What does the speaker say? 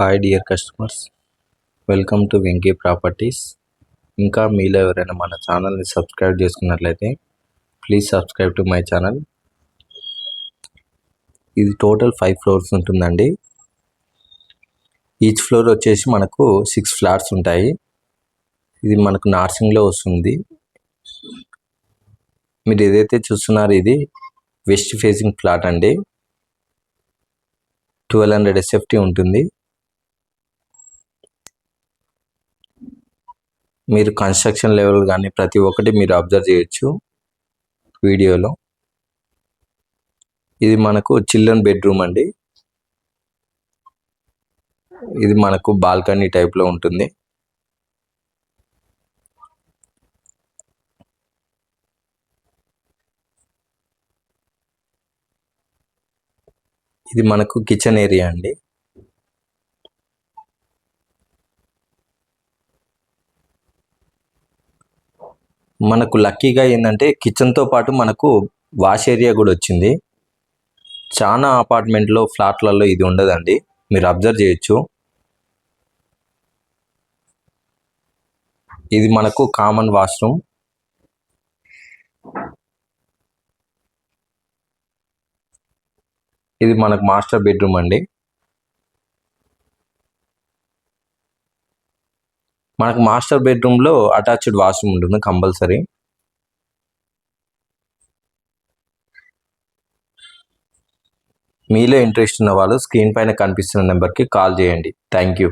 Hi dear customers welcome to Venky properties ఇంకా మీలో ఎవరైనా మన ఛానల్ని సబ్స్క్రైబ్ చేసుకున్నట్లయితే please subscribe to my channel ఇది టోటల్ ఫైవ్ ఫ్లోర్స్ ఉంటుందండి. ఈచ్ ఫ్లోర్ వచ్చేసి మనకు సిక్స్ ఫ్లాట్స్ ఉంటాయి. ఇది మనకు నార్సింగ్లో వస్తుంది. మీరు ఏదైతే చూస్తున్నారో ఇది వెస్ట్ ఫేసింగ్ ఫ్లాట్ అండి. ట్వెల్వ్ హండ్రెడ్ ఎస్ఎఫ్టీ ఉంటుంది. మీరు కన్స్ట్రక్షన్ లెవెల్ కానీ ప్రతి ఒక్కటి మీరు అబ్జర్వ్ చేయొచ్చు వీడియోలో. ఇది మనకు చిల్డ్రన్ బెడ్రూమ్ అండి. ఇది మనకు బాల్కనీ టైప్లో ఉంటుంది. ఇది మనకు కిచెన్ ఏరియా అండి. మనకు లక్కీగా ఏంటంటే కిచెన్తో పాటు మనకు వాష్ ఏరియా కూడా వచ్చింది. చాలా అపార్ట్మెంట్లో ఫ్లాట్లలో ఇది ఉండదండి. మీరు అబ్జర్వ్ చేయొచ్చు. ఇది మనకు కామన్ వాష్రూమ్. ఇది మనకు మాస్టర్ బెడ్రూమ్ అండి. మనకు మాస్టర్ బెడ్రూమ్లో అటాచ్డ్ వాష్రూమ్ ఉంటుంది కంపల్సరీ. మీలో ఇంట్రెస్ట్ ఉన్న వాళ్ళు స్క్రీన్ పైన కనిపిస్తున్న నెంబర్కి కాల్ చేయండి. Thank you